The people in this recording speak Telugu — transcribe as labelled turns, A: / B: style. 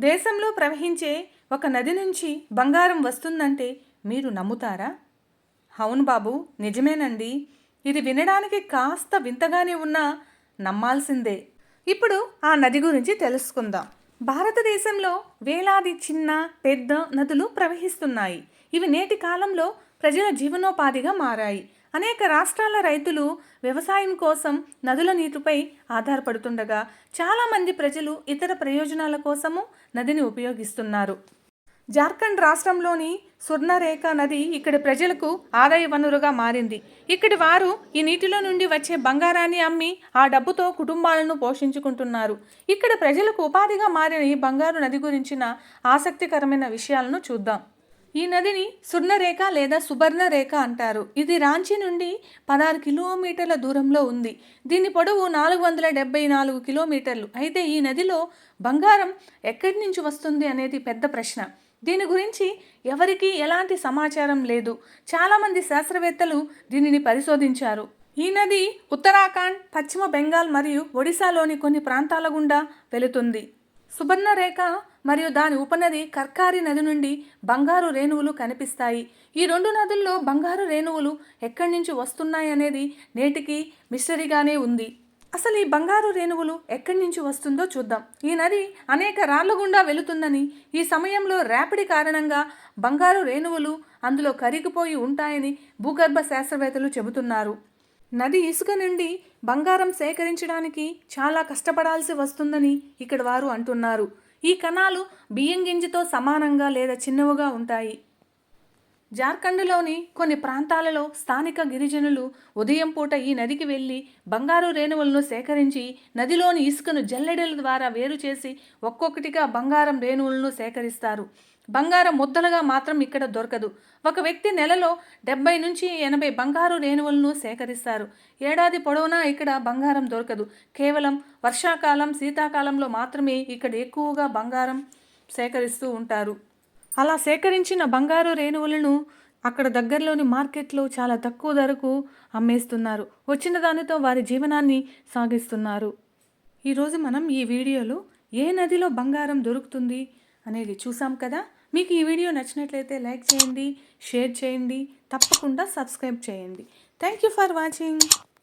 A: దేశంలో ప్రవహించే ఒక నది నుంచి బంగారం వస్తుందంటే మీరు నమ్ముతారా? అవును బాబు నిజమేనండి. ఇది వినడానికి కాస్త వింతగానే ఉన్నా నమ్మాల్సిందే. ఇప్పుడు ఆ నది గురించి తెలుసుకుందాం. భారతదేశంలో వేలాది చిన్న పెద్ద నదులు ప్రవహిస్తున్నాయి. ఇవి నేటి కాలంలో ప్రజల జీవనోపాధిగా మారాయి. అనేక రాష్ట్రాల రైతులు వ్యవసాయం కోసం నదుల నీటిపై ఆధారపడుతుండగా చాలామంది ప్రజలు ఇతర ప్రయోజనాల కోసము నదిని ఉపయోగిస్తున్నారు. జార్ఖండ్ రాష్ట్రంలోని స్వర్ణరేఖ నది ఇక్కడి ప్రజలకు ఆదాయ వనరుగా మారింది. ఇక్కడి వారు ఈ నీటిలో నుండి వచ్చే బంగారాన్ని అమ్మి ఆ డబ్బుతో కుటుంబాలను పోషించుకుంటున్నారు. ఇక్కడ ప్రజలకు ఉపాధిగా మారిన ఈ బంగారు నది గురించిన ఆసక్తికరమైన విషయాలను చూద్దాం. ఈ నదిని సుర్ణరేఖ లేదా సుబర్ణరేఖ అంటారు. ఇది రాంచీ నుండి పదహారు కిలోమీటర్ల దూరంలో ఉంది. దీని పొడవు నాలుగు వందల డెబ్బై నాలుగు కిలోమీటర్లు. అయితే ఈ నదిలో బంగారం ఎక్కడి నుంచి వస్తుంది అనేది పెద్ద ప్రశ్న. దీని గురించి ఎవరికీ ఎలాంటి సమాచారం లేదు. చాలామంది శాస్త్రవేత్తలు దీనిని పరిశోధించారు. ఈ నది ఉత్తరాఖండ్ పశ్చిమ బెంగాల్ మరియు ఒడిశాలోని కొన్ని ప్రాంతాల గుండా వెళుతుంది. సుబర్ణరేఖ మరియు దాని ఉపనది కర్కారి నది నుండి బంగారు రేణువులు కనిపిస్తాయి. ఈ రెండు నదుల్లో బంగారు రేణువులు ఎక్కడి నుంచి వస్తున్నాయనేది నేటికి మిస్టరీగానే ఉంది. అసలు ఈ బంగారు రేణువులు ఎక్కడి నుంచి వస్తుందో చూద్దాం. ఈ నది అనేక రాళ్ళ గుండా వెళుతుందని ఈ సమయంలో ర్యాపిడి కారణంగా బంగారు రేణువులు అందులో కరిగిపోయి ఉంటాయని భూగర్భ శాస్త్రవేత్తలు చెబుతున్నారు. నది ఇసుక నుండి బంగారం సేకరించడానికి చాలా కష్టపడాల్సి వస్తుందని ఇక్కడ వారు అంటున్నారు. ఈ కణాలు బియ్యం గింజతో సమానంగా లేదా చిన్నవిగా ఉంటాయి. జార్ఖండ్లోని కొన్ని ప్రాంతాలలో స్థానిక గిరిజనులు ఉదయం పూట ఈ నదికి వెళ్ళి బంగారు రేణువులను సేకరించి నదిలోని ఇసుకను జల్లెడల ద్వారా వేరు చేసి ఒక్కొక్కటిగా బంగారం రేణువులను సేకరిస్తారు. బంగారం ముద్దలుగా మాత్రం ఇక్కడ దొరకదు. ఒక వ్యక్తి నెలలో డెబ్బై నుంచి ఎనభై బంగారు రేణువులను సేకరిస్తారు. ఏడాది పొడవునా ఇక్కడ బంగారం దొరకదు. కేవలం వర్షాకాలం శీతాకాలంలో మాత్రమే ఇక్కడ ఎక్కువగా బంగారం సేకరిస్తూ ఉంటారు. అలా సేకరించిన బంగారు రేణువులను అక్కడ దగ్గరలోని మార్కెట్లో చాలా తక్కువ ధరకు అమ్మేస్తున్నారు. వచ్చిన దానితో వారి జీవనాన్ని సాగిస్తున్నారు. ఈరోజు మనం ఈ వీడియోలో ఏ నదిలో బంగారం దొరుకుతుంది అనేది చూసాం కదా? మీకు ఈ వీడియో నచ్చినట్లయితే లైక్ చేయండి షేర్ చేయండి తప్పకుండా సబ్స్క్రైబ్ చేయండి. Thank you for watching.